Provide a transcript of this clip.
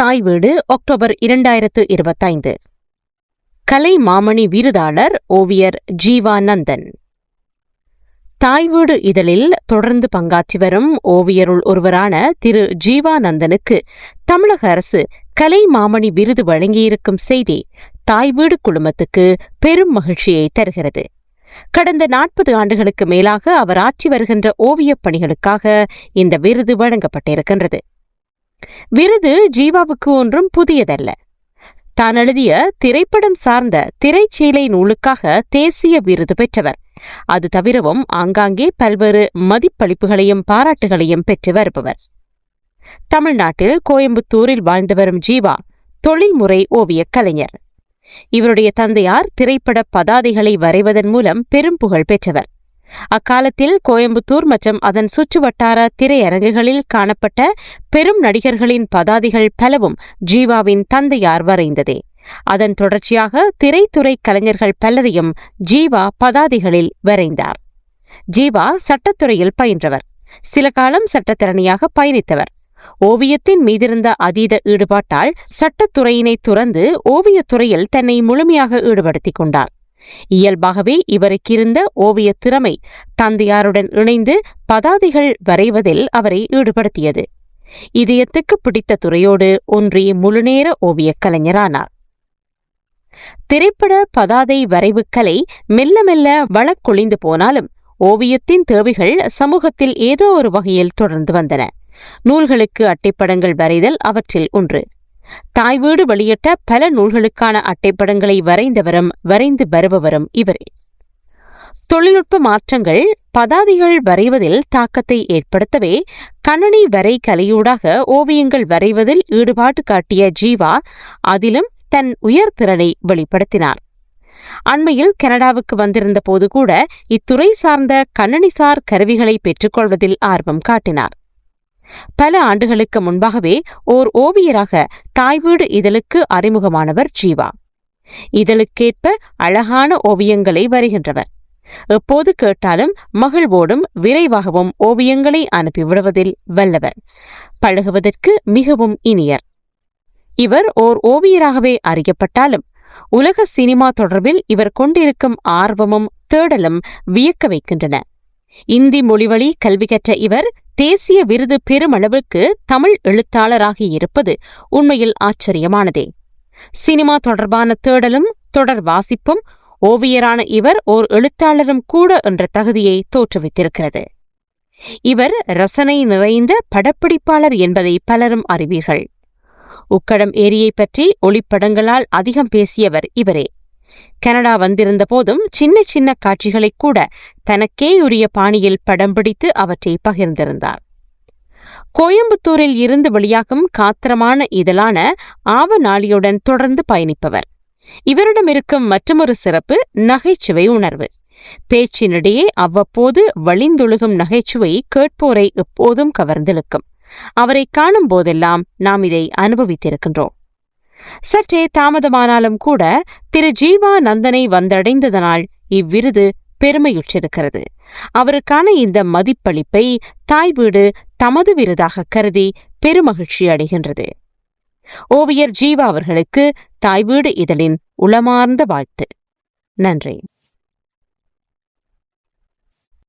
தாய் வீடு அக்டோபர் இரண்டாயிரத்து இருபத்தைந்து. கலை மாமணி விருதாளர் ஓவியர் ஜீவானந்தன். தாய் வீடு இதழில் தொடர்ந்து பங்காற்றி வரும் ஓவியருள் ஒருவரான திரு ஜீவானந்தனுக்கு தமிழக அரசு கலை மாமணி விருது வழங்கியிருக்கும் செய்தி தாய் வீடு குழுமத்துக்கு பெரும் மகிழ்ச்சியை தருகிறது. கடந்த நாற்பது ஆண்டுகளுக்கு மேலாக அவர் ஆற்றி வருகின்ற ஓவியப் பணிகளுக்காக இந்த விருது வழங்கப்பட்டிருக்கின்றது. விருது ஜீவாவுக்கு ஒன்றும் புதியதல்ல. தான் எழுதிய திரைப்படம் சார்ந்த திரைச்சீலை நூலுக்காக தேசிய விருது பெற்றவர். அது தவிரவும் ஆங்காங்கே பல்வேறு மதிப்பளிப்புகளையும் பாராட்டுகளையும் பெற்று வருபவர். தமிழ்நாட்டில் கோயம்புத்தூரில் வாழ்ந்து வரும் ஜீவா தொழில்முறை ஓவியக் கலைஞர். இவருடைய தந்தையார் திரைப்பட பதாதைகளை வரைவதன் மூலம் பெரும் புகழ் பெற்றவர். அக்காலத்தில் கோயம்புத்தூர் மற்றும் அதன் சுற்றுவட்டார திரையரங்குகளில் காணப்பட்ட பெரும் நடிகர்களின் பதாதைகள் பலவும் ஜீவாவின் தந்தையார் வரைந்ததே. அதன் தொடர்ச்சியாக திரைத்துறை கலைஞர்கள் பலரையும் ஜீவா பதாதைகளில் வரைந்தார். ஜீவா சட்டத்துறையில் பயின்றவர். சில காலம் சட்டத்திறனியாக பயணித்தவர். ஓவியத்தின் மீதிருந்த அதீத ஈடுபாட்டால் சட்டத்துறையினை துறந்து ஓவியத்துறையில் தன்னை முழுமையாக ஈடுபடுத்திக் கொண்டார். இயல்பாகவே இவருக்கு இருந்த ஓவிய திறமை தந்தையாருடன் இணைந்து பதாதைகள் வரைவதில் அவரை ஈடுபடுத்தியது. இதயத்துக்கு பிடித்த துறையோடு ஒன்றிய முழுநேர ஓவியக் கலைஞரானார். திரைப்பட பதாதை வரைவு கலை மெல்ல மெல்ல வழக்கொழிந்து போனாலும் ஓவியத்தின் தேவைகள் சமூகத்தில் ஏதோ ஒரு வகையில் தொடர்ந்து வந்தன. நூல்களுக்கு அட்டைப்படங்கள் வரைதல் அவற்றில் ஒன்று. தாய் வீடு வெளியிட்ட பல நூல்களுக்கான அட்டைப்படங்களை வரைந்தவரும் வரைந்து வருபவரும் இவரே. தொழில்நுட்ப மாற்றங்கள் பதாதிகள் வரைவதில் தாக்கத்தை ஏற்படுத்தவே கணனி வரை கலையூடாக ஓவியங்கள் வரைவதில் ஈடுபாடு காட்டிய ஜீவா அதிலும் தன் உயர் திறனை வெளிப்படுத்தினார். அண்மையில் கனடாவுக்கு வந்திருந்த போது கூட இத்துறை சார்ந்த கணனிசார் கருவிகளை பெற்றுக்கொள்வதில் ஆர்வம் காட்டினார். பல ஆண்டுகளுக்கு முன்பாகவே ஓர் ஓவியராக தாய் வீடு இதழுக்கு அறிமுகமானவர் ஜீவா. இதழுக்கேற்ப அழகான ஓவியங்களை வருகின்றவர். எப்போது கேட்டாலும் மகிழ்வோடும் விரைவாகவும் ஓவியங்களை அனுப்பிவிடுவதில் வல்லவர். பழகுவதற்கு மிகவும் இனியர். இவர் ஓர் ஓவியராகவே அறியப்பட்டாலும் உலக சினிமா தொடர்பில் இவர் கொண்டிருக்கும் ஆர்வமும் தேடலும் வியக்க வைக்கின்றன. இந்தி மொழிவழி கல்வி கற்ற இவர் தேசிய விருது பெருமளவுக்கு தமிழ் எழுத்தாளராகி இருப்பது உண்மையில் ஆச்சரியமானதே. சினிமா தொடர்பான தேடலும் தொடர் வாசிப்பும் ஓவியரான இவர் ஓர் எழுத்தாளரும் கூட என்ற தகுதியை தோற்றுவித்திருக்கிறது. இவர் ரசனை நிறைந்த படப்பிடிப்பாளர் என்பதை பலரும் அறிவீர்கள். உக்கடம் ஏரியை பற்றி ஒளிப்படங்களால் அதிகம் பேசியவர் இவரே. கனடா வந்திருந்த போதும் சின்ன சின்ன காட்சிகளை கூட தனக்கே உரிய பாணியில் படம் பிடித்து அவற்றை பகிர்ந்திருந்தார். கோயம்புத்தூரில் இருந்து வெளியாகும் காத்திரமான இதழான ஆவநாளியுடன் தொடர்ந்து பயணிப்பவர். இவரிடம் இருக்கும் மற்றொரு சிறப்பு நகைச்சுவை உணர்வு. பேச்சினிடையே அவ்வப்போது வழிந்தொழுகும் நகைச்சுவை கேட்போரை எப்போதும் கவர்ந்திழுக்கும். அவரை காணும் போதெல்லாம் நாம் இதை அனுபவித்திருக்கின்றோம். சற்றே தாமதமானாலும் கூட திரு ஜீவா நந்தனை வந்தடைந்ததனால் இவ்விருது பெருமையுற்றிருக்கிறது. அவருக்கான இந்த மதிப்பளிப்பை தாய் வீடு தமது விருதாக கருதி பெருமகிழ்ச்சி அடைகின்றது. ஓவியர் ஜீவா அவர்களுக்கு தாய் வீடு இதழின் உளமார்ந்த வாழ்த்து. நன்றி.